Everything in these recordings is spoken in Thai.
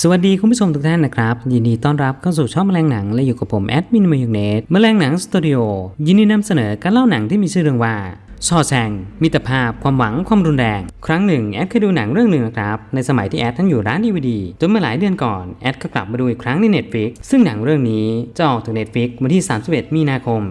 สวัสดีคุณผู้ชมทุกท่านนะครับ ยินดีต้อนรับเข้าสู่ช่องแมลงหนังและอยู่กับผมแอดมินมายองเนตแมลงหนังสตูดิโอยินดีนำเสนอการเล่าหนังที่มีชื่อเรื่องว่า ชอแซงมิตรภาพความหวังความรุนแรง ครั้งหนึ่งแอดเคยดูหนังเรื่องหนึ่งนะครับในสมัยที่แอดทั้งอยู่ร้านดีวดีจนเมื่อหลายเดือนก่อนแอดก็กลับมาดูอีกครั้งใน Netflix ซึ่งหนังเรื่องนี้จะออกถึง Netflix วันที่ 31 มีนาคม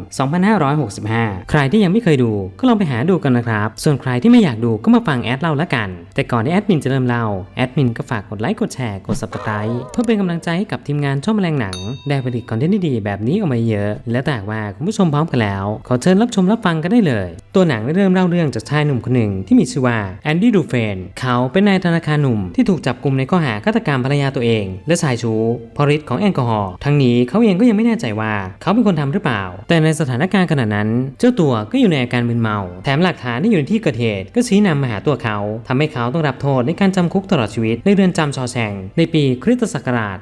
2565 ใครที่ยังไม่เคยดูก็ลองไปหาดูกันนะครับ ส่วนใครที่ไม่อยากดูก็มาฟังแอดเล่าละกัน แต่ก่อนที่แอดมินจะเริ่มเล่าแอดมินก็ฝากกดไลค์กดแชร์กด subscribe เพื่อเป็นกำลังใจให้กับทีมงานช่องแมลงหนังได้ผลิตคอนเทนต์ดีๆแบบนี้ออกมาเยอะ และแต่ว่าคุณผู้ชมพร้อมกันแล้ว ขอเชิญรับชมรับฟังกันได้เลย ตัวหนังได้เริ่มเล่าเรื่องจากชายหนุ่มคนหนึ่งที่มีชื่อว่าแอนดี้ดูเฟนเขาเป็นนายธนาคารหนุ่มที่ถูกจับกลุ่มในข้อหาฆาตกรรมภรรยาตัวเอง และชายชู้เพราะฤทธิ์ของแอลกอฮอล์ทั้งนี้เขาเองก็ยังไม่แน่ใจว่าเขาเป็นคนทำหรือเปล่า แต่ในสถานการณ์ขณะนั้น เจ้าตัวก็อยู่ในอาการมึนเมา แถมหลักฐานที่อยู่ในที่เกิดเหตุก็ชี้นำมาหาตัวเขาทำให้เขาต้องรับโทษในการจำคุกตลอดชีวิตในเรือนจำชอแชงในปีคริสตศักราช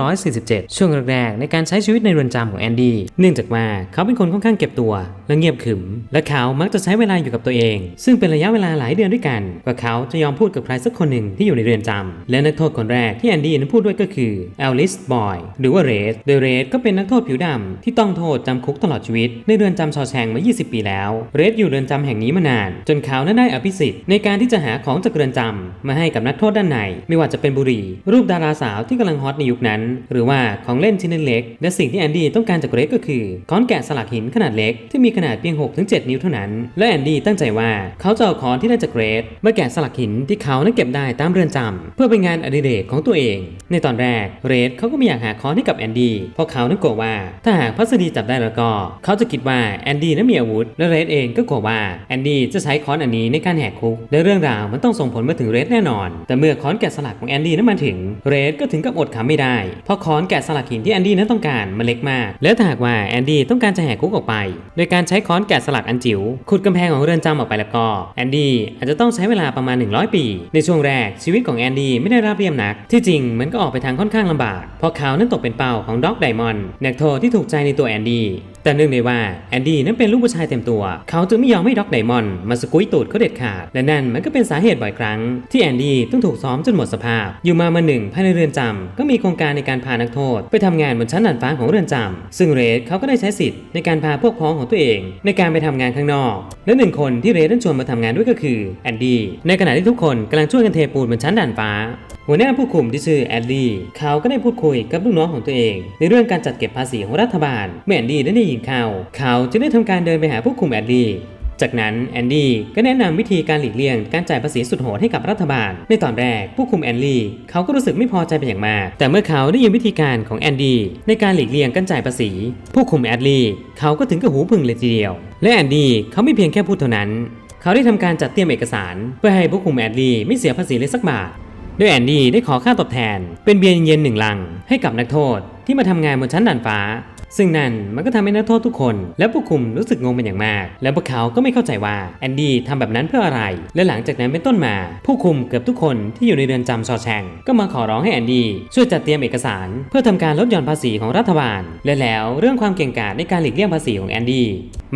1947 ช่วงแรกๆในการใช้ชีวิตในเรือนจำของแอนดี้เนื่องจากว่าเขาเป็นคนค่อนข้างเก็บตัวและเงียบขึม และเขามักจะใช้เวลาอยู่กับตัวเอง ซึ่งเป็นระยะเวลาหลายเดือนด้วยกันกว่าเขาจะยอมพูดกับใครสักคนหนึ่งที่อยู่ในเรือนจำและนักโทษคนแรกที่แอนดี้นั้นพูดด้วยก็คือแอลลิสบอยหรือว่าเรสโดยเรสก็เป็นนักโทษผิวดำที่ต้องโทษจำคุกตลอดชีวิต ในเรือนจำชอแชงมา 20 ปีแล้วเรสอยู่เรือนจำแห่งนี้มานาน จนเขานั้นได้อภิสิทธิ์ในการที่จะหาของจากเรือนจำมาให้กับนักโทษด้านใน ไม่ว่าจะเป็นบุหรี่ รูปดาราสาวที่กำลังฮอตในยุคนั้น หรือว่าของเล่นชิ้นเล็กและสิ่งที่แอนดี้ต้องการจากเรสก็คือค้อนแกะสลักหินขนาดเล็กที่มีขนาดเพียง 6-7 นิ้วเท่านั้นและแอนดี้ตั้งใจว่าเขาจะเอาค้อนที่ได้จากเรสมาแกะสลักหินที่เขานั้นเก็บได้ตามเรือนจำเพื่อเป็นงานอดิเรกของตัวเอง ในตอนแรกเรสเขาก็ไม่อยากหาค้อนให้กับแอนดี้เพราะเขานั้นกลัวว่าถ้าหากพัสดีจับได้แล้วก็ เขาจะคิดว่าแอนดี้นั้นมีอาวุธและเรสเองก็กลัวว่าแอนดี้จะใช้ค้อนอันนี้ในการแหกคุกและเรื่องราวมันต้องส่งผลมาถึงเรสแน่นอน แต่เมื่อค้อนแกะสลักของแอนดี้นั้นมาถึงเรสก็ถึงกับอดขำไม่ได้เพราะค้อนแกะสลักหินที่แอนดี้นั้นต้องการมันเล็กมาก และถ้าหากว่าแอนดี้ต้องการจะแหกคุกออกไป โดยการใช้ค้อนแกะสลักอันจิ๋วขุดกำแพงของเรือนจำออกไปแล้วก็แอนดี้อาจจะต้องใช้เวลาประมาณ 100 ปี ในช่วงแรกชีวิตของแอนดี้ไม่ได้ราบเรียบนัก ที่จริงมันก็ออกไปทางค่อนข้างลำบาก เพราะเขานั้นตกเป็นเป้าของด็อกไดมอนด์นักโทษที่ถูกใจในตัวแอนดี้แต่เนื่องในว่าแอนดี้นั้นเป็นลูกผู้ชายเต็มตัว เขาจึงไม่ยอมให้ด็อกไดมอนด์มาสกุยตูดเขาเด็ดขาด และนั่นมันก็เป็นสาเหตุบ่อยครั้ง ที่แอนดี้ต้องถูกซ้อมจนหมดสภาพ อยู่มามาหนึ่งภายในเรือนจำก็มีโครงการในการพานักโทษ ไปทำงานบนชั้นดาดฟ้าของเรือนจำซึ่งเรสเขาก็ได้ใช้สิทธิ์ในการพาพวกพ้องของตัวเอง ในการไปทำงานข้างนอกและหนึ่งคนที่เรสนั้นชวนมาทำงานด้วยก็คือแอนดี้ในขณะที่ทุกคนกำลังช่วยกันเทปูนบนชั้นดานฟ้า หัวหน้าผู้คุมที่ชื่อแอนดี้เขาก็ได้พูดคุยกับลูกน้องของตัวเอง ในเรื่องการจัดเก็บภาษีของรัฐบาลเมื่อแอนดี้ได้ยินข่าวเขาจึงได้ทำการเดินไปหาผู้คุมแอนดี้ จากนั้นแอนดี้ก็แนะนำวิธีการหลีกเลี่ยงการจ่ายภาษีสุดโหดให้กับรัฐบาล ในตอนแรกผู้คุมแอนดี้เขาก็รู้สึกไม่พอใจเป็นอย่างมาก แต่เมื่อเขาได้ยินวิธีการของแอนดี้ในการหลีกเลี่ยงการจ่ายภาษี ผู้คุมแอดลี่เขาก็ถึงกับหูพึ่งเลยทีเดียว และแอนดี้เขาไม่เพียงแค่พูดเท่านั้น เขาได้ทำการจัดเตรียมเอกสาร เพื่อให้ผู้คุมแอดลี่ไม่เสียภาษีเลยสักบาทโดยแอนดี้ได้ขอค่าตอบแทน เป็นเบียร์เย็นหนึ่งลัง ให้กับนักโทษที่มาทำงานบนชั้นดาดฟ้า ซึ่งนั่นมันก็ทำให้นักโทษทุกคน และผู้คุมรู้สึกงงเป็นอย่างมาก และพวกเขาก็ไม่เข้าใจว่าแอนดี้ทำแบบนั้นเพื่ออะไร และหลังจากนั้นเป็นต้นมา ผู้คุมเกือบทุกคนที่อยู่ในเรือนจำชอแชงก็มาขอร้องให้แอนดี้ช่วยจัดเตรียมเอกสาร เพื่อทำการลดหย่อนภาษีของรัฐบาล และแล้วเรื่องความเก่งกาจในการหลีกเลี่ยงภาษีของแอนดี้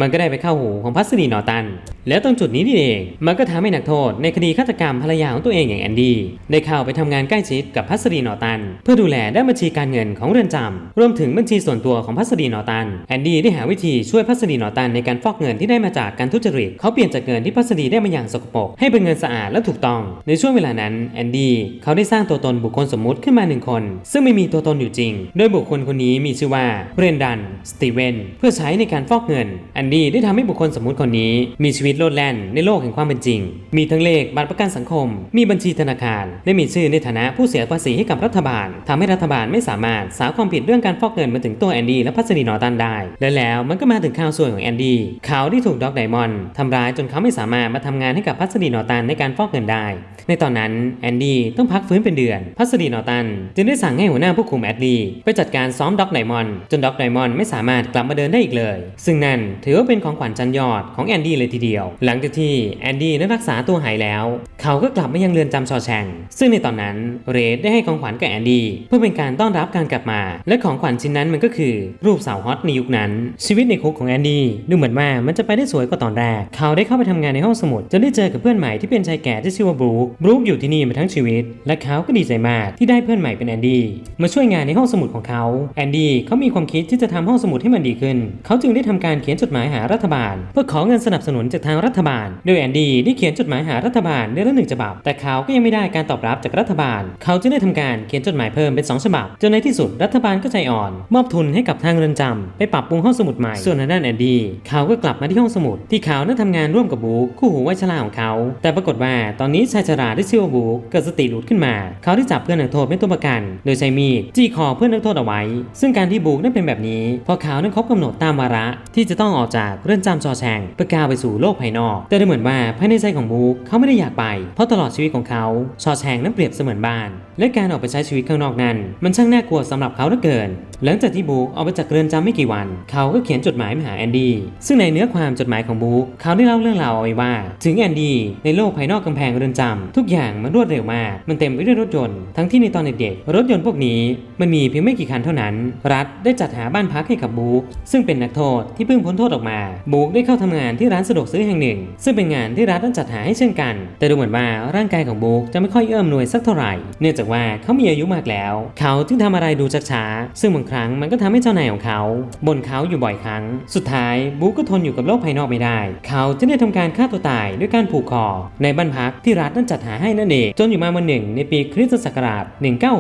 มันก็ได้ไปเข้าหูของพัสดีนอตัน แล้วตรงจุดนี้นี่เอง มันก็ทำให้นักโทษในคดีฆาตกรรมภรรยาของตัวเองอย่างแอนดี้ได้เข้าไปทำงานใกล้ชิดกับพัสดีนอตัน เพื่อดูแลด้านบัญชีการเงินของเรือนจำรวมถึงบัญชีส่วนตัวของพััสดีนอตันแอนดี้ได้หาวิธีช่วยพัสดีนอตันในการฟอกเงินที่ได้มาจากการทุจริตเขาเปลี่ยนจากเงินที่พัสดีได้มาอย่างสกปรกให้เป็นเงินสะอาดและถูกต้อง ในช่วงเวลานั้นแอนดี้เขาได้สร้างตัวตนบุคคลสมมุติขึ้นมาหนึ่งคน ซึ่งไม่มีตัวตนอยู่จริง โดยบุคคลคนนี้มีชื่อว่าเบรนดันสตีเวนเพื่อใช้ในการฟอกเงินแอนดี้ได้ทำให้บุคคลสมมุติคนนี้ มีชีวิตโลดแล่นในโลกแห่งความเป็นจริง มีทั้งเลขบัตรประกันสังคม มีบัญชีธนาคาร และมีชื่อในฐานะผู้เสียภาษีให้กับรัฐบาลทำให้รัฐบาลไม่สามารถสาวความผิดเรื่องการฟอกเงินมาถึงตัวแอนดี้และพัสดีนอตันได้ และแล้วมันก็มาถึงข่าวสวยของแอนดี้เขาที่ถูกด็อกไดมอนด์ทำร้ายจนเขาไม่สามารถมาทำงานให้กับพัสดีนอตันในการฟอกเงินได้ ในตอนนั้นแอนดี้ต้องพักฟื้นเป็นเดือน พัสดีนอตันจึงได้สั่งให้หัวหน้าผู้คุมแอดดี้ไปจัดการซ้อมด็อกไดมอนด์จนด็อกไดมอนด์ไม่สามารถกลับมาเดินได้อีกเลย ซึ่งนั่นถือว่าเป็นของขวัญชั้นยอดของแอนดี้เลยทีเดียวยวหลังจากที่แอนดี้นั้นรักษาตัวหายแล้ว เขาก็กลับมายังเรือนจำชอแชง ซึ่งในตอนนั้นเรดได้ให้ของขวัญกับแอนดี้เพื่อเป็นการต้อนรับการกลับมา และของขวัญชิ้นนั้นมันก็คือรูปสาวฮอตในยุคนั้น ชีวิตในคุกของแอนดี้ดูเหมือนว่ามันจะไปได้สวยกว่าตอนแรก เขาได้เข้าไปทำงานในห้องสมุดจนได้เจอกับเพื่อนใหม่ที่เป็นชายแก่ที่ชื่อว่าบรูคบรูคอยู่ที่นี่มาทั้งชีวิต และเขาก็ดีใจมากที่ได้เพื่อนใหม่เป็นแอนดี้มาช่วยงานในห้องสมุดของเขาแอนดี้เขามีความคิดที่จะทำห้องสมุดให้มันดีขึ้น เขาจึงได้ทำการเขียนจดหมายหารัฐบาล เพื่อขอเงินสนับสนุนจากทางรัฐบาล โดยแอนดี้ได้เขียนจดหมายหารัฐบาลเดือนละหนึ่งฉบับ แต่เขาก็ยังไม่ได้การตอบรับจากรัฐบาล เขาจึงได้ทำการเขียนจดหมายเพิ่มเป็นสองฉบับจนในที่สุดรัฐบาลก็ใจอ่อน มอบทุนให้กับทางเรือนจำไปปรับปรุงห้องสมุดใหม่ ส่วนทางด้านแอนดี้เขาก็กลับมาที่ห้องสมุด ที่เขานั้นทำงานร่วมกับบุ๊คู่หูวัยชราของเขา แต่ปรากฏว่าตอนนี้ชายชราที่ชื่อว่าบุ๊เกิดสติหลุดขึ้นมา เขาได้จับเพื่อนนักโทษเป็นตัวประกัน โดยใช้มีดจี้คอเพื่อนนักโทษเอาไว้ ซึ่งการที่บุ๊นั้นเป็นแบบนี้พราะเขานั้นครบกำหนดตามวาระ ที่จะต้องออกจากเรือนจำชอแชงเพื่อก้าวไปสู่โลกภายนอก แต่ดูเหมือนว่าภายในใจของบุ๊เขาไม่ได้อยากไป เพราะตลอดชีวิตของเขาชอแชงนั้นเปรียบเสมือนบ้าน และการออกไปใช้ชีวิตข้างนอกนั้น มันช่างน่ากลัวสำหรับเขาเหลือเกิน หลังจากที่บุ๊ออกไปจากเรือนจำไม่กี่วัน เขาก็เขียนจดหมายมาหาแอนดี้ ซึ่งในเนื้อความจดหมายของบุ๊กเขาได้เล่าเรื่องราวเอาไว้ว่า ถึงแอนดี้ในโลกภายนอกกำแพงเรือนจำทุกอย่างมันรวดเร็วมาก มันเต็มไปด้วยรถยนต์ ทั้งที่ในตอนเด็กๆรถยนต์พวกนี้มันมีเพียงไม่กี่คันเท่านั้น รัฐได้จัดหาบ้านพักให้กับบุ๊กซึ่งเป็นนักโทษที่เพิ่งพ้นโทษออกมา บุ๊กได้เข้าทำงานที่ร้านสะดวกซื้อแห่งหนึ่ง ซึ่งเป็นงานที่รัฐนั้นจัดหาให้เช่นกัน แต่ดูเหมือนว่าร่างกายของบุ๊กจะไม่ค่อยเอื้อมหน่วยสักเท่าไหร่ เนื่องจากว่าเขามีอายุมากแล้ว เขาจึงทำอะไรดูช้าๆซึ่งบางครั้งมันก็ทำให้เจ้านายของเขาบ่นเขาอยู่บ่อยครั้ง สุดท้ายบุ๊ก็ทนอยู่กับโลกภายนอกไม่ได้ เขาจึงได้ทำการฆ่าตัวตายด้วยการผูกคอ ในบ้านพักที่รัฐนั้นจัดหาให้นั่นเองจนอยู่มาวันหนึ่งในปีคริสตศักราช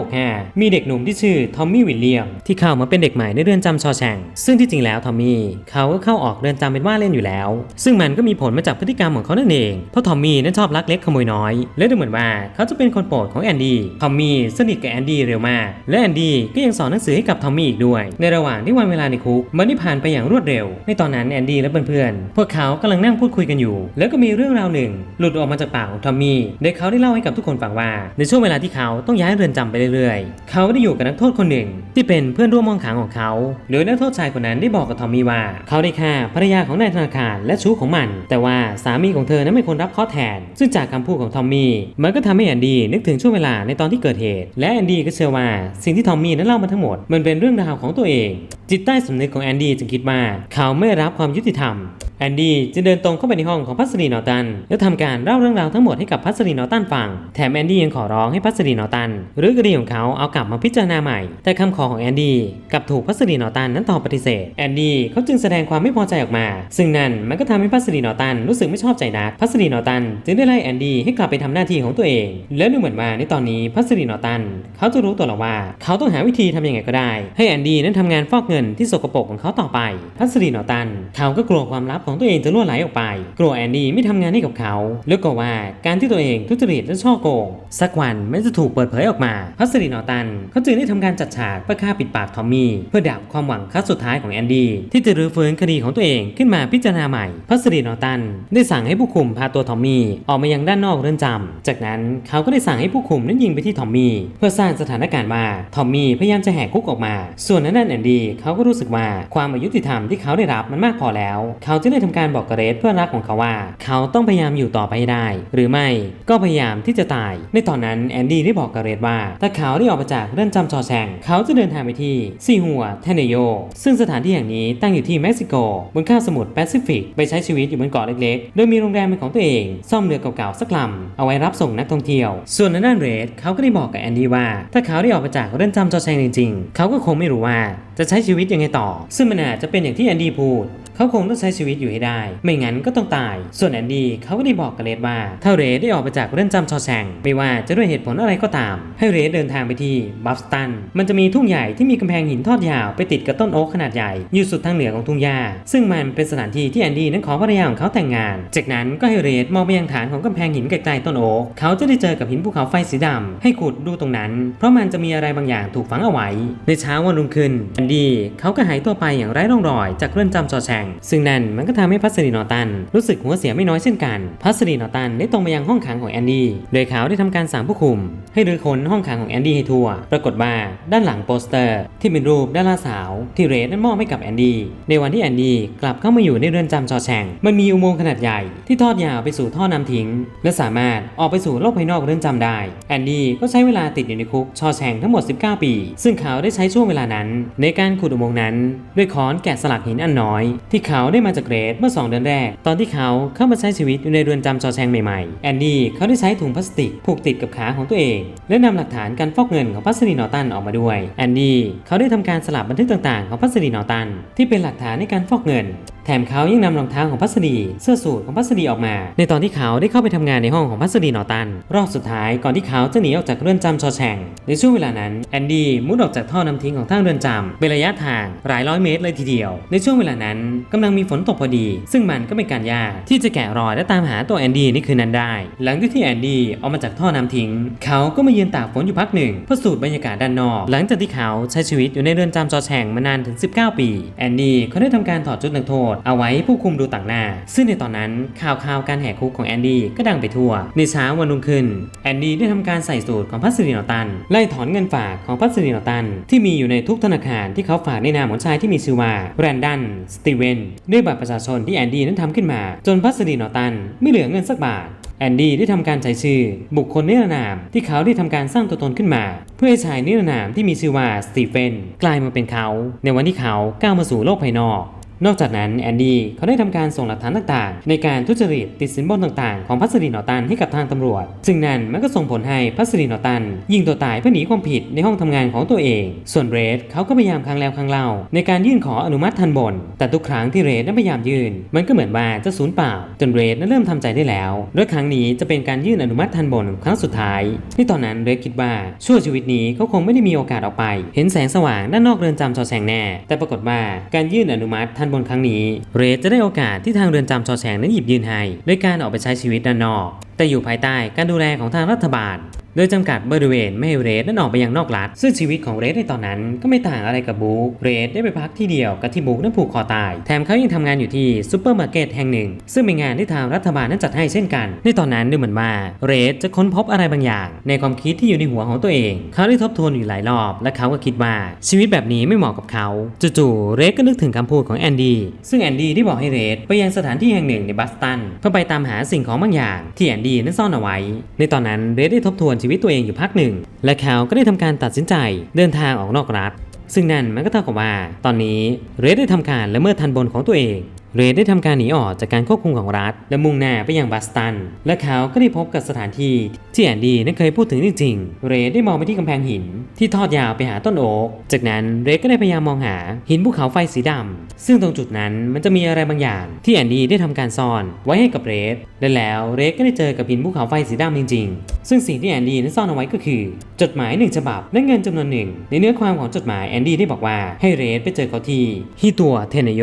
1965 มีเด็กหนุ่มที่ชื่อทอมมี่วิลเลียมที่เข้ามาเป็นเด็กใหม่ในเรือนจำชอแชงซึ่งที่จริงแล้วทอมมี่เขาก็เข้าออกเรือนจำเป็นว่าเล่นอยู่แล้ว ซึ่งมันก็มีผลมาจากพฤติกรรมของเขานั่นเองเพราะทอมมี่นั้นชอบลักเล็กขโมยน้อย และดูเหมือนว่าเขาจะเป็นคนโปรดของแอนดี้ทอมมี่สนิทกับแอนดี้เร็วมากและแอนดี้ก็ยังสอนหนังสือให้กับทอมมี่อีกด้วยในระหว่างที่วันเวลาในคุกมันได้ผ่านไปอย่างรวดเร็ว ในตอนนั้นแอนดี้และเพื่อนๆพวกเขากำลังนั่งพูดคุยกันอยู่ แล้วก็มีเรื่องราวหนึ่ง หลุดออกมาจากปากของทอมมี่โดยเขาได้เล่าให้กับทุกคนฟังว่า ในช่วงเวลาที่เขาต้องย้ายเรือนจำไปเรื่อยๆ เขาได้อยู่กับนักโทษคนหนึ่ง ที่เป็นเพื่อนร่วมห้องขังของเขา โดยนักโทษชายคนนั้นได้บอกกับทอมมี่ว่า เขาได้ฆ่าภรรยาของนายธนาคารและชู้ของมัน แต่ว่าสามีของเธอนั้นเป็นคนรับข้อแทน ซึ่งจากคำพูดของทอมมี่มันก็ทำให้แอนดี้นึกถึงช่วงเวลาในตอนที่เกิดเหตุ และแอนดี้ก็เชื่อว่าสิ่งที่ทอมมี่นั้นเล่ามาทั้งหมดมันเป็นเรื่องราวของตัวเองจิตใต้สำนึกของแอนดี้จึงคิดว่า เขาไม่รับความยุติธรรม แอนดี้จะเดินตรงเข้าไปในห้องของพัสรีนอตันและทำการเล่าเรื่องราวทั้งหมดให้กับพัสรีนอตันฟัง แถมแอนดี้ยังขอร้องให้พัสรีนอตัน หรือคดีของเขาเอากลับมาพิจารณาใหม่ แต่คำขอของแอนดี้กลับถูกพัสรีนอตันนั้นตอบปฏิเสธ แอนดี้เขาจึงแสดงความไม่พอใจออกมา ซึ่งนั่นมันก็ทำให้พัสรีนอตันรู้สึกไม่ชอบใจนัก พัสรีนอตันจึงได้ไล่แอนดี้ให้กลับไปทำหน้าที่ของตัวเอง และดูเหมือนว่าในตอนนี้พัสรีนอตันเขาจะรู้ตัวแล้วว่าเขาต้องหาวิธีทำยังไงก็ได้ ให้แอนดี้นั้นทำงานฟอกเงินที่สกปรกของเขาต่อไป พัสรีนอตันเขาก็กลัวความลับของตัวเองจะล่วไหลออกไป กลัวแอนดี้ไม่ทำงานให้กับเขาแล้วก็ว่าการที่ตัวเองทุจริตและช่อโกง สักวันมันจะถูกเปิดเผยออกมาพัสรีนอตัน เขาจึงได้ทำการจัดฉากเพื่อฆ่าปิดปากทอมมี่เพื่อดับความหวังครั้งสุดท้ายของแอนดี้ที่จะรื้อฟื้นคดีของตัวเองขึ้นมาพิจารณาใหม่พัสรีนอตัน ได้สั่งให้ผู้คุมพาตัวทอมมี่ออกมายังด้านนอกเรือนจำจากนั้นเขาก็ได้สั่งให้ผู้คุมนั้นยิงไปที่ทอมมี่เพื่อสร้างสถานการณ์ว่าทอมมี่พยายามจะแหกคุกออกมา ส่วนนั้นนั่นแอนดี้เขาก็รู้สึกว่าความอายุติธรรมที่เขาได้รับมันมากพอแล้ว เขาจึงได้ทำการบอกกเรสเพื่อนรักของเขาว่า เขาต้องพยายามอยู่ต่อไปให้ได้ หรือไม่ก็พยายามที่จะตาย ในตอนนั้นแอนดี้ได้บอกกเรสว่า ถ้าเขาได้ออกมาจากเรือนจำจอแซงเขาจะเดินทางไปที่ซีหัวเทเนโย ซึ่งสถานที่แห่งนี้ตั้งอยู่ที่เม็กซิโก บนคาบสมุทรแปซิฟิก ไปใช้ชีวิตอยู่บนเกาะเล็กๆ โดยมีโรงแรมเป็นของตัวเอง ซ่อมเรือเก่าๆสักลำเอาไว้รับส่งนักท่องเที่ยว ส่วนในด้านเรสเขาก็ได้บอกกับแอนดี้ว่า ถ้าเขาได้ออกมาจากเรือนจำจอแซงจริงๆ เขาก็คงไม่รู้ว่าจะใช้ชีวิตยังไงต่อ ซึ่งมันอาจจะเป็นอย่างที่แอนดี้พูด เขาคงต้องใช้ชีวิตอยู่ให้ได้ ไม่งั้นก็ต้องตาย ส่วนแอนดี้เขาก็ได้บอกกับเรดว่าถ้าเรดได้ออกมาจากเรือนจำชอแซงไม่ว่าจะด้วยเหตุผลอะไรก็ตาม ให้เรดเดินทางไปที่บัฟสตันมันจะมีทุ่งใหญ่ที่มีกำแพงหินทอดยาวไปติดกับต้นโอ๊กขนาดใหญ่อยู่สุดทางเหนือของทุ่งหญ้าซึ่งมันเป็นสถานที่ที่แอนดี้นั้นขอภรรยาของเขาแต่งงาน จากนั้นก็ให้เรดมองไปยังฐานของกำแพงหินไกลๆต้นโอ๊กเขาจะได้เจอกับหินภูเขาไฟสีดำให้ขุดดูตรงนั้น เพราะมันจะมีอะไรบางอย่างถูกฝังเอาไว้ ในเช้าวันรุ่งขึ้นแอนดี้เขาก็หายตัวไปอย่างไร้ร่องรอยจากเรือนจำชอแซงง ซึ่งนั่นมันก็ทำให้พัสดีนอตันรู้สึกหัวเสียไม่น้อยเช่นกัน พัสดีนอตันได้ตรงไปยังห้องขังของแอนดี้ โดยเขาได้ทำการสั่งผู้คุม ให้รื้อค้นห้องขังของแอนดี้ให้ทั่ว ปรากฏว่าด้านหลังโปสเตอร์ ที่เป็นรูปดาราสาว ที่เรดนั้นมอบให้กับแอนดี้ ในวันที่แอนดี้กลับเข้ามาอยู่ในเรือนจำชอแชงมันมีอุโมงค์ขนาดใหญ่ที่ทอดยาวไปสู่ท่อนำทิ้ง และสามารถออกไปสู่โลกภายนอกเรือนจำได้ แอนดี้ก็ใช้เวลาติดอยู่ในคุกชอแชงทั้งหมด 19 ปี ซึ่งเขาได้ใช้ช่วงเวลานั้น ในการขุดอุโมงค์นั้น ด้วยค้อนแกะสลักหินอันน้อยที่เขาได้มาจากเกรดเมื่อ 2 เดือนแรก ตอนที่เขาเข้ามาใช้ชีวิตอยู่ในเรือนจำจอแชงใหม่ๆ แอนดี้เขาได้ใช้ถุงพลาสติกผูกติดกับขาของตัวเอง และนำหลักฐานการฟอกเงินของพัสดีนอตันออกมาด้วย แอนดี้เขาได้ทำการสลับบันทึกต่างๆ ของพัสดีนอตันที่เป็นหลักฐานในการฟอกเงิน แถมเขายังนำรองเท้าของพัสดีเสื้อสูทของพัสดีออกมา ในตอนที่เขาได้เข้าไปทำงานในห้องของพัสดีนอตัน รอบสุดท้ายก่อนที่เขาจะหนีออกจากเรือนจำชอแชงในช่วงเวลานั้นแอนดี้มุดออกจากท่อนำทิ้งของทางเรือนจำเป็นระยะทางหลายร้อยเมตรเลยทีเดียว ในช่วงเวลานั้นกำลังมีฝนตกพอดี ซึ่งมันก็เป็นการยากที่จะแกะรอยและตามหาตัวแอนดี้ในคืนนั้นได้ หลังจากที่แอนดี้ออกมาจากท่อน้ำทิ้ง เขาก็มายืนตากฝนอยู่พักหนึ่งเพื่อสูดบรรยากาศด้านนอก หลังจากที่เขาใช้ชีวิตอยู่ในเรือนจำจอแฉงมานานถึง 19 ปีแอนดี้เขาได้ทำการถอดชุดนักโทษเอาไว้ให้ผู้คุมดูต่างหน้า ซึ่งในตอนนั้นข่าวข่าวการแหกคุกของแอนดี้ก็ดังไปทั่ว ในเช้าวันรุ่งขึ้น แอนดี้ได้ทำการใส่สูตรของพัสดีนอตัน ไล่ถอนเงินฝากของพัสดีนอตัน ที่มีอยู่ในทุกธนาคารที่เขาฝากในนามของชายที่มีชื่อว่าแรนดันสตีเวนด้วยบัตรประชาชนที่แอนดี้นั้นทำขึ้นมา จนพัสดีนอตันไม่เหลือเงินสักบาทแอนดี้ได้ทำการใช้ชื่อ บุคคลนิรนามที่เขาได้ทำการสร้างตัวตนขึ้นมา เพื่อให้ชายนิรนามที่มีชื่อว่าสตีเฟนกลายมาเป็นเขา ในวันที่เขาก้าวมาสู่โลกภายนอก นอกจากนั้นแอนดี้เขาได้ทำการส่งหลักฐานต่างๆ ในการทุจริตติดสินบนต่างๆ ของพัสดีนอตันให้กับทางตำรวจ ซึ่งนั่นมันก็ส่งผลให้พัสดีนอตัน ยิงตัวตายเพื่อหนีความผิดในห้องทำงานของตัวเอง ส่วนเรดเขาก็พยายามครั้งแล้วครั้งเล่า ในการยื่นขออนุมัติทันบน แต่ทุกครั้งที่เรดนั้นพยายามยื่น มันก็เหมือนว่าจะสูญเปล่า จนเรดนั้นเริ่มทำใจได้แล้วและครั้งนี้จะเป็นการยื่นอนุมัติทันบนครั้งสุดท้ายในตอนนั้นเรดคิดว่าชั่วชีวิตนี้เขาคงไม่ได้มีโอกาสออกไป เห็นแสงสว่างด้านนอกเรือนจำชอแสงแน่ แต่ปรากฏว่าการยื่นอนุมัติทันบนครั้งนี้ เรดจะได้โอกาสที่ทางเรือนจำชอแฉงนั้นหยิบยืนให้ด้วยการออกไปใช้ชีวิตด้านนอก แต่อยู่ภายใต้การดูแลของทางรัฐบาล โดยจำกัดบริเวณไม่ให้เรดนั้นออกไปยังนอกรัฐซึ่งชีวิตของเรดในตอนนั้นก็ไม่ต่างอะไรกับบุ๊กเรดได้ไปพักที่เดียวกับที่บุ๊กนั้นผูกคอตาย แถมเขายังทำงานอยู่ที่ซูเปอร์มาร์เก็ตแห่งหนึ่ง ซึ่งเป็นงานที่ทางรัฐบาลนั้นจัดให้เช่นกัน ในตอนนั้นดูเหมือนว่าเรดจะค้นพบอะไรบางอย่าง ในความคิดที่อยู่ในหัวของตัวเอง เขาได้ทบทวนอยู่หลายรอบ และเขาก็คิดว่าชีวิตแบบนี้ไม่เหมาะกับเขาจู่ๆเรดก็นึกถึงคำพูดของแอนดี้ซึ่งแอนดี้ได้บอกให้เรดไปยังสถานที่แห่งหนึ่งในบัสตันเพื่อไปตามหาสิ่งของบางอย่างที่แอนดี้นั้นซ่อนเอาไว้ ในตอนนั้นเรดได้ทบทวนชีวิตตัวเองอยู่พักหนึ่ง และเขาก็ได้ทำการตัดสินใจเดินทางออกนอกรัฐ ซึ่งนั่นมันก็เท่ากับว่า ตอนนี้เรดได้ทำการละเมิดทันบนของตัวเอง เรดได้ทำการหนีออกจากการควบคุมของรัฐ และมุ่งหน้าไปยังบัสตัน และเขาก็ได้พบกับสถานที่ที่แอนดี้นั้นเคยพูดถึงจริงๆ เรดได้มองไปที่กำแพงหิน ที่ทอดยาวไปหาต้นโอ๊ก จากนั้นเรดก็ได้พยายามมองหาหินภูเขาไฟสีดำซึ่งตรงจุดนั้นมันจะมีอะไรบางอย่างที่แอนดี้ได้ทำการซ่อนไว้ให้กับเรดและแล้วเรดก็ได้เจอกับหินภูเขาไฟสีดำจริง ๆ ซึ่งสิ่งที่แอนดี้นั้นซ่อนเอาไว้ก็คือ จดหมายหนึ่งฉบับและเงินจำนวนหนึ่ง ในเนื้อความของจดหมายแอนดี้ได้บอกว่าให้เรดไปเจอเขาที่ฮิตัวเทเนโย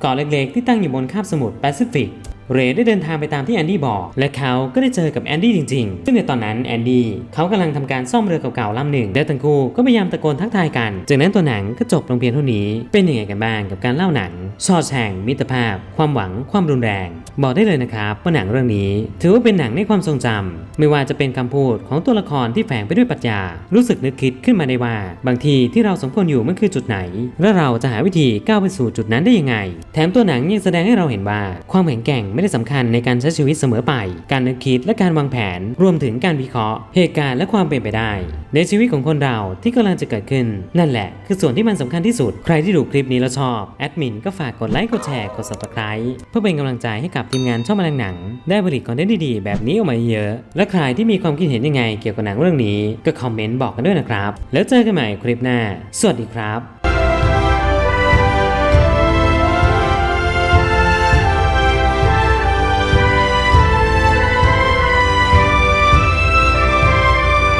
เกาะเล็กๆที่ตั้งอยู่บนคาบสมุทรแปซิฟิก เรย์ได้เดินทางไปตามที่แอนดี้บอก และเขาก็ได้เจอกับแอนดี้จริงๆ ซึ่งในตอนนั้นแอนดี้เขากำลังทำการซ่อมเรือเก่าๆลำหนึ่ง และทั้งคู่ก็พยายามตะโกนทักทายกัน จากนั้นตัวหนังก็จบลงเพียงเท่านี้ เป็นยังไงกันบ้างกับการเล่าหนังชอแชงมิตรภาพ ความหวัง ความรุนแรง บอกได้เลยนะครับว่าหนังเรื่องนี้ ถือว่าเป็นหนังในความทรงจำไม่ว่าจะเป็นคำพูดของตัวละครที่แฝงไปด้วยปรัชญา รู้สึกนึกคิดขึ้นมาได้ว่า บางทีที่เราสมควรอยู่มันคือจุดไหน และเราจะหาวิธีก้าวไปสู่จุดนั้นได้ยังไง แถมตัวหนังยังแสดงให้เราเห็นว่าความแข็งแกร่งไม่ได้สำคัญในการใช้ชีวิตเสมอไป การนึกคิดและการวางแผน รวมถึงการวิเคราะห์ เหตุการณ์และความเป็นไปได้ ในชีวิตของคนเราที่กำลังจะเกิดขึ้น นั่นแหละ คือส่วนที่มันสำคัญที่สุด ใครที่ดูคลิปนี้แล้วชอบ แอดมินก็ฝากกดไลค์ กดแชร์ กด subscribe เพื่อเป็นกำลังใจให้กับทีมงานช่องแมลงหนัง ได้ผลิตคอนเทนต์ดีๆแบบนี้ออกมาเยอะ และใครที่มีความคิดเห็นยังไงเกี่ยวกับหนังเรื่องนี้ ก็คอมเมนต์บอกกันด้วยนะครับ แล้วเจอกันใหม่คลิปหน้า สวัสดีครับ